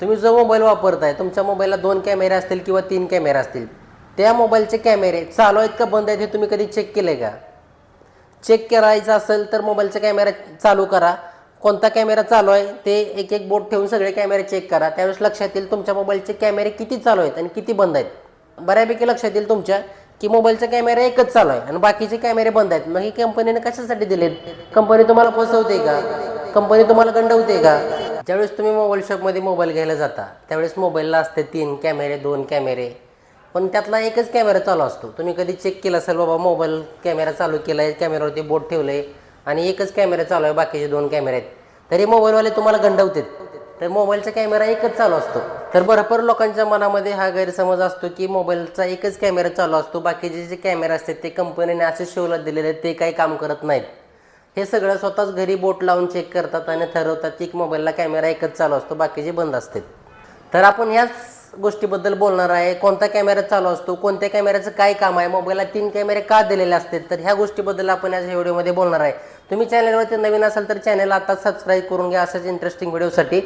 तुम्ही जो मोबाईल वापरताय तुमच्या मोबाईलला दोन कॅमेरे असतील किंवा तीन कॅमेरे असतील त्या मोबाईलचे कॅमेरे चालू आहेत का बंद आहेत हे तुम्ही कधी चेक केले का? चेक करायचं असेल तर मोबाईलचा कॅमेरा चालू करा. कोणता कॅमेरा चालू आहे ते एक एक बोट ठेवून सगळे कॅमेरे चेक करा. त्यावेळेस लक्षात येईल तुमच्या मोबाईलचे कॅमेरे किती चालू आहेत आणि किती बंद आहेत. बऱ्यापैकी लक्षात येईल तुमच्या की मोबाईलचा कॅमेरा एकच चालू आहे आणि बाकीचे कॅमेरे बंद आहेत. मग ही कंपनीने कशासाठी दिलेत? कंपनी तुम्हाला फसवते का? कंपनी तुम्हाला गंडवते का? ज्यावेळेस तुम्ही मोबाईल शॉपमध्ये मोबाईल घ्यायला जाता त्यावेळेस मोबाईलला असते तीन कॅमेरे दोन कॅमेरे पण त्यातला एकच कॅमेरा चालू असतो. तुम्ही कधी चेक केला असेल बाबा मोबाईल कॅमेरा चालू केला आहे कॅमेरावरती बोट ठेवलं आहे आणि एकच कॅमेरा चालू आहे बाकीचे दोन कॅमेरे आहेत. तरी मोबाईलवाले तुम्हाला गंडवतात. तर मोबाईलचा कॅमेरा एकच चालू असतो. तर भरपूर लोकांच्या मनामध्ये हा गैरसमज असतो की मोबाईलचा एकच कॅमेरा चालू असतो. बाकीचे जे कॅमेरा असतात ते कंपनीने असे शोला दिलेले आहेत ते काही काम करत नाहीत. हे सगळं स्वतःच घरी बोट लावून चेक करतात आणि ठरवतात की मोबाईलला कॅमेरा एकच चालू असतो बाकीचे बंद असतात तर आपण ह्याच गोष्टीबद्दल बोलणार आहे कोणता कॅमेरा चालू असतो कोणत्या कॅमेऱ्याचं काय काम आहे मोबाईलला तीन कॅमेरे का दिलेले असतात तर ह्या गोष्टीबद्दल आपण या व्हिडिओमध्ये बोलणार आहे. तुम्ही चॅनलवरती नवीन असाल तर चॅनल आता सबस्क्राईब करून घ्या अशाच इंटरेस्टिंग व्हिडिओसाठी.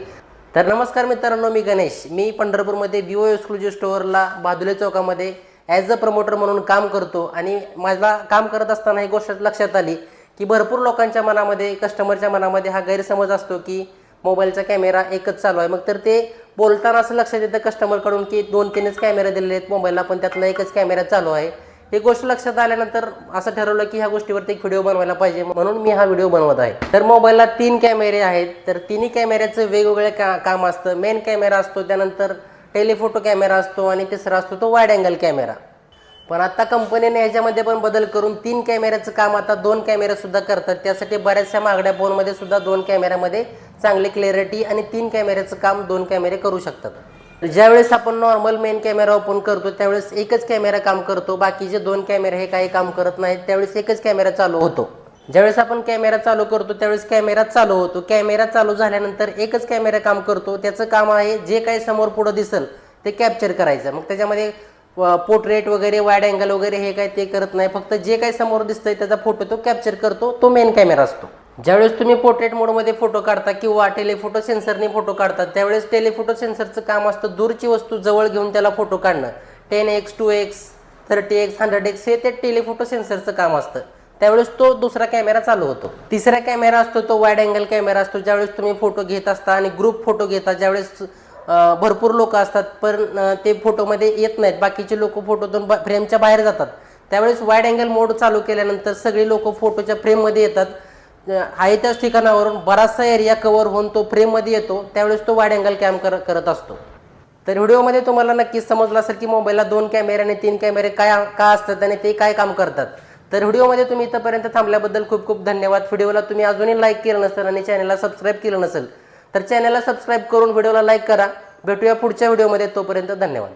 तर नमस्कार मित्रांनो मी गणेश. मी पंढरपूरमध्ये विवो एक्सक्लुझिव्ह स्टोअरला बादुले चौकामध्ये ॲज अ प्रमोटर म्हणून काम करतो आणि माझा काम करत असताना ही गोष्ट लक्षात आली की भरपूर लोकांच्या मनामध्ये कस्टमरच्या मनामध्ये हा गैरसमज असतो की मोबाईलचा कॅमेरा एकच चालू आहे. मग तर ते बोलताना असं लक्षात येतं कस्टमरकडून की दोन तीनच कॅमेरे दिलेले आहेत मोबाईलला पण त्यातला एकच कॅमेरा चालू आहे. ही गोष्ट लक्षात आल्यानंतर असं ठरवलं की ह्या गोष्टीवरती एक व्हिडिओ बनवायला पाहिजे. म्हणून मी हा व्हिडिओ बनवत आहे. तर मोबाईलला तीन कॅमेरे आहेत. तर तिन्ही कॅमेऱ्याचं वेगवेगळे का काम असतं. मेन कॅमेरा असतो त्यानंतर टेलिफोटो कॅमेरा असतो आणि तिसरा असतो तो वाईड अँगल कॅमेरा. पण आता कंपनीने ह्याच्यामध्ये पण बदल करून तीन कॅमेऱ्याचं काम आता दोन कॅमेऱ्यासुद्धा सुद्धा करतात. त्यासाठी बऱ्याचशा मागड्या फोनमध्ये सुद्धा दोन कॅमेऱ्यामध्ये चांगली क्लॅरिटी आणि तीन कॅमेऱ्याचं काम दोन कॅमेरे करू शकतात. ज्यावेळेस आपण नॉर्मल मेन कॅमेरा ओपन करतो त्यावेळेस एकच कॅमेरा काम करतो. बाकीचे दोन कॅमेरे हे काही काम करत नाहीत त्यावेळेस एकच कॅमेरा चालू होतो. ज्यावेळेस आपण कॅमेरा चालू करतो त्यावेळेस कॅमेरा चालू होतो. कॅमेरा चालू झाल्यानंतर एकच कॅमेरा काम करतो. त्याचं काम आहे जे काही समोर पुढं दिसेल ते कॅप्चर करायचं. मग त्याच्यामध्ये पोर्ट्रेट वगैरे वाईड अँगल वगैरे हे काय ते करत नाही. फक्त जे काही समोर दिसतंय त्याचा फोटो तो कॅप्चर करतो तो मेन कॅमेरा असतो. ज्यावेळेस तुम्ही पोर्ट्रेट मोडमध्ये फोटो काढता किंवा टेलिफोटो सेन्सरने फोटो काढता त्यावेळेस टेलिफोटो सेन्सरचं काम असतं दूरची वस्तू जवळ घेऊन त्याला फोटो काढणं. Ten X two X thirty X hundred X हे ते टेलिफोटो सेन्सरचं काम असतं. त्यावेळेस तो दुसरा कॅमेरा चालू होतो. तिसरा कॅमेरा असतो तो वाईड अँगल कॅमेरा असतो. ज्यावेळेस तुम्ही फोटो घेत असता आणि ग्रुप फोटो घेता ज्यावेळेस भरपूर लोक असतात पण ते फोटोमध्ये येत नाहीत. बाकीचे लोक फोटोतून बा फ्रेमच्या बाहेर जातात. त्यावेळेस वाईड अँगल मोड चालू केल्यानंतर सगळे लोक फोटोच्या फ्रेममध्ये येतात. आहे त्याच ठिकाणावरून बराचसा एरिया कव्हर होऊन तो फ्रेममध्ये येतो. त्यावेळेस तो वाईड अँगल कॅम कर करत असतो. तर व्हिडिओमध्ये तुम्हाला नक्कीच समजलं असेल की मोबाईलला दोन कॅमेरे आणि तीन कॅमेरे काय का असतात आणि ते काय काम करतात. तर व्हिडिओमध्ये तुम्ही इथंपर्यंत थांबल्याबद्दल खूप खूप धन्यवाद. व्हिडिओला तुम्ही अजूनही लाईक केलं नसेल आणि चॅनलला सबस्क्राईब केलं नसेल तर चॅनलला सबस्क्राईब करून व्हिडिओला लाईक करा. भेटूया पुढच्या व्हिडिओमध्ये तोपर्यंत धन्यवाद.